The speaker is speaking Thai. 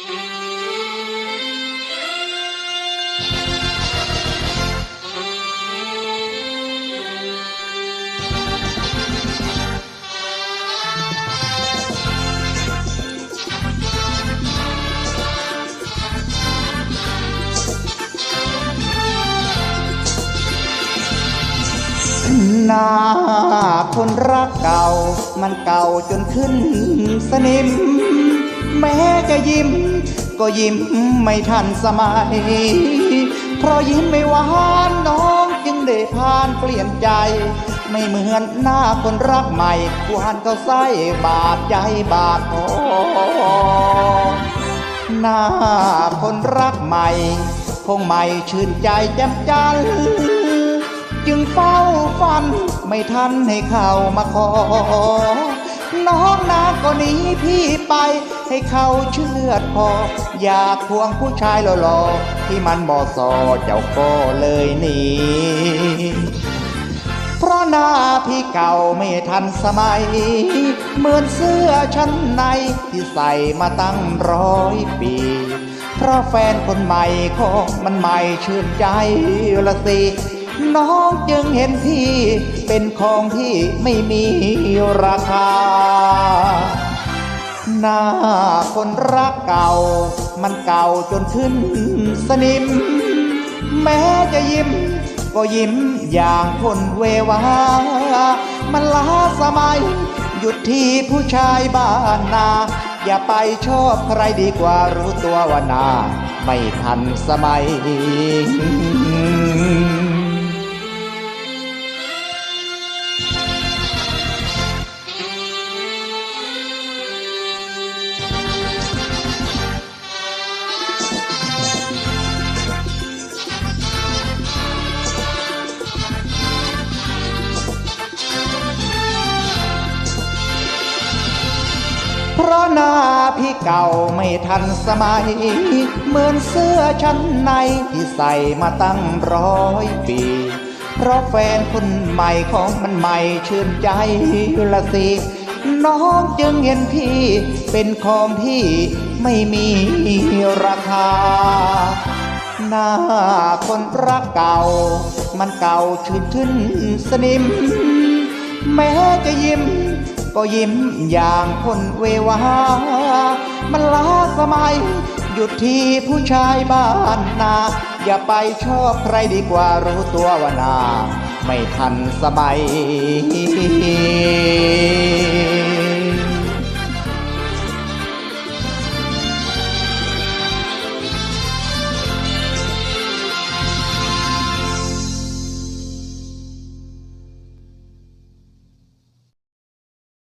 หน้าคนรักเก่า มันเก่าจนขึ้นสนิม แม้จะยิ้ม ก็ยิ้มไม่ทันสมัย เพราะยิ้มไม่หวานน้องจึงได้ผ่านเปลี่ยนใจ ไม่เหมือนหน้าคนรักใหม่หวานก็ไส้บาดใจบาดคอหน้าคนรักใหม่ คงไม่ชื่นใจแจ่มจันทร์จึงเฝ้าฝันไม่ทันให้เข้ามาขอ น้องนาก็หนีพี่ไป ให้เขาเชื่อดพอ อยากควงผู้ชายหล่อๆที่มันบอสอเจ้าก็เลยหนีเพราะหน้าพี่เก่าไม่ทันสมัย เหมือนเสื้อชั้นในที่ใส่มาตั้งร้อยปี เพราะแฟนคนใหม่ของมันใหม่ชื่นใจละสิ น้องจึงเห็นพี่เป็นของที่ไม่มีราคา หน้าคนรักเก่า มันเก่าจนขึ้นสนิม แม้จะยิ้ม ก็ยิ้มอย่างคนเววา มันล้าสมัย หยุดที่ผู้ชายบ้านนา อย่าไปชอบใครดีกว่ารู้ตัวว่านา ไม่ทันสมัย เพราะหน้าพี่เก่าไม่ทันสมัย เหมือนเสื้อชั้นในที่ใส่มาตั้งร้อยปี เพราะแฟนคนใหม่ของมันใหม่ชื่นใจละสิน้องจึงเห็นพี่ เป็นของที่ไม่มีราคา หน้าคนรักเก่า มันเก่าชื่นชื่นสนิม แม้จะยิ้ม ก็ยิ้มอย่างคนเววา มันล้าสมัย หยุดที่ผู้ชายบ้านนา อย่าไปชอบใครดีกว่ารู้ตัวว่านา ไม่ทันสมัย